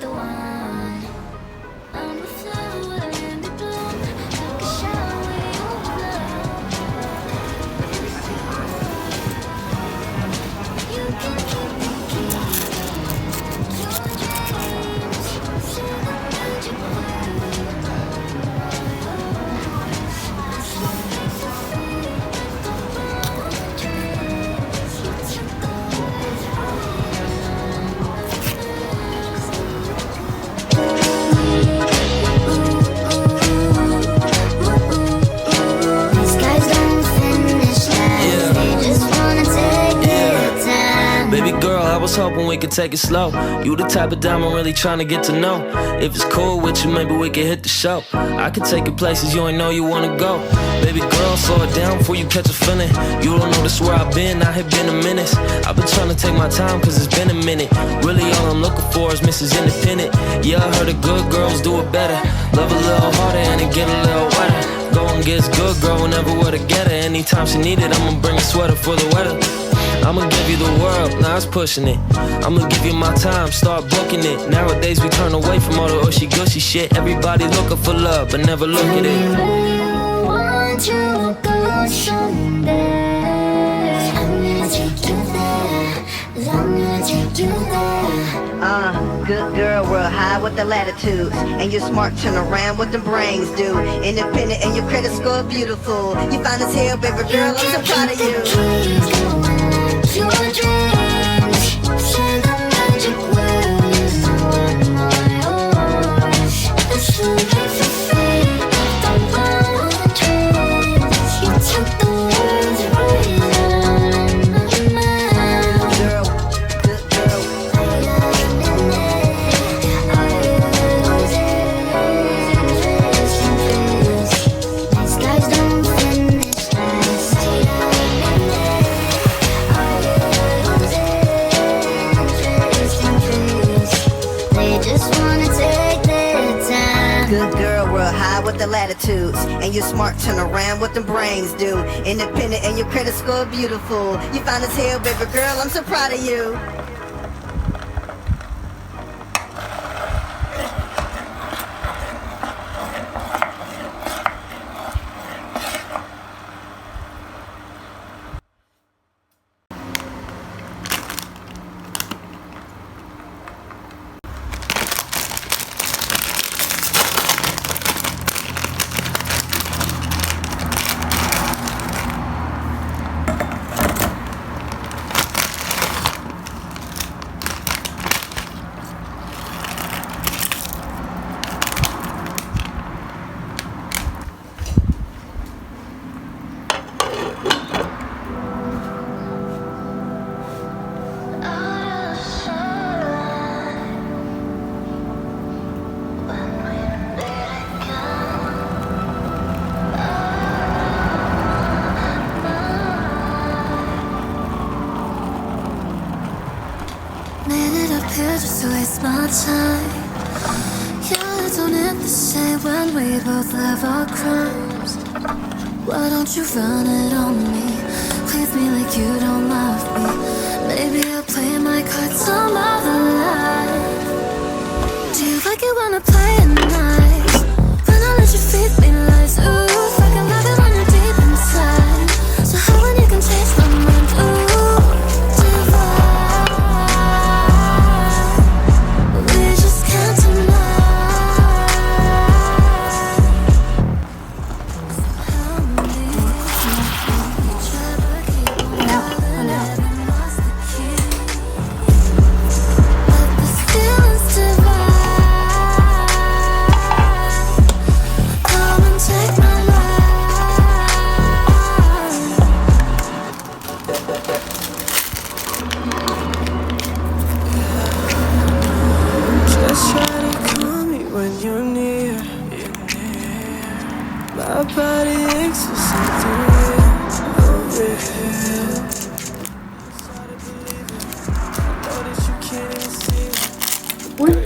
the one. Baby girl, I was hoping we could take it slow. You the type of dime I'm really trying to get to know. If it's cool with you, maybe we could hit the show. I could take you places you ain't know you wanna go. Baby girl, slow it down before you catch a feeling. You don't notice where I've been, I have been a minute. I've been trying to take my time cause it's been a minute. Really all I'm looking for is Mrs. Independent. Yeah, I heard the good girls do it better. Love a little harder and it get a little wetter. Go and gets good, girl, whenever we're together. Anytime she need it, I'ma bring a sweater for the weather. I'ma give you the world, now it's pushing it. I'ma give you my time, start booking it. Nowadays we turn away from all the ushy gushy shit. Everybody looking for love, but never look at it. Want to go someday. I'm gonna take you. Gonna take you there. Uh, good girl, real high with the latitudes. And you're smart, turn around what the brains do. Independent and your credit score beautiful. You fine as hell, baby girl, I'm so proud of you. Your dreams, say the And you're smart, turn around what the brains do. Independent and your credit score beautiful. You fine as hell, baby girl, I'm so proud of you. Here just to waste my time. Yeah, I don't hit the same when we both love our crimes. Why don't you run it on me? Please me like you don't love me. Maybe I'll play my cards some other night. My body aches for something real, real. Know that you can't even see it. Girl,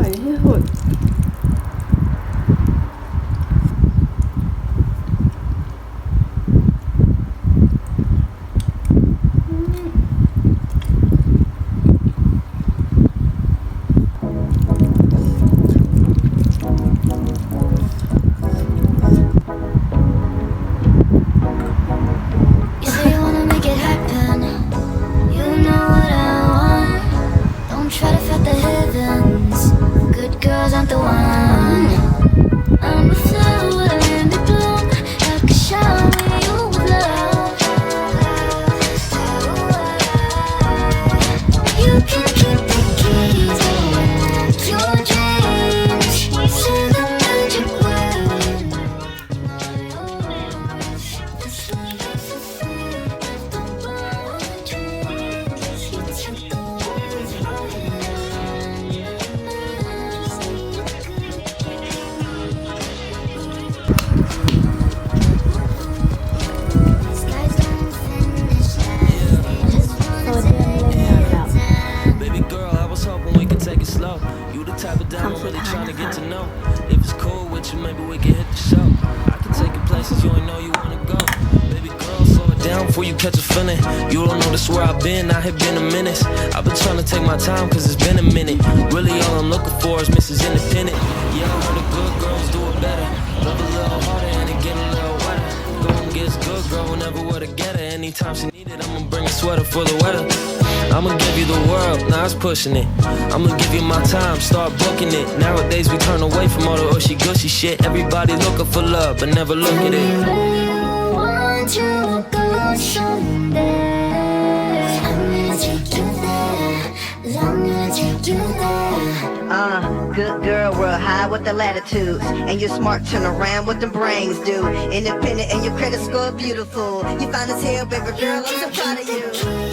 ร่อยที่สุด catch a feeling. You don't know this where I've been, I have been a menace. I've been trying to take my time, cause it's been a minute. Really, all I'm looking for is Mrs. Independent. Yeah, I heard the good girls do it better. Love a little harder and it get a little wetter. Girl gets good, girl will never wear together. Anytime she need it, I'ma bring a sweater for the weather. I'ma give you the world, now it's pushing it. I'ma give you my time, start booking it. Nowadays we turn away from all the ushy gushy shit. Everybody looking for love, but never look at it. want you to go someday. I'm gonna good girl, real high with the latitudes. And you're smart, turn around what the brains do. Independent and your credit score beautiful. You find as hell, baby girl, I'm so proud of you.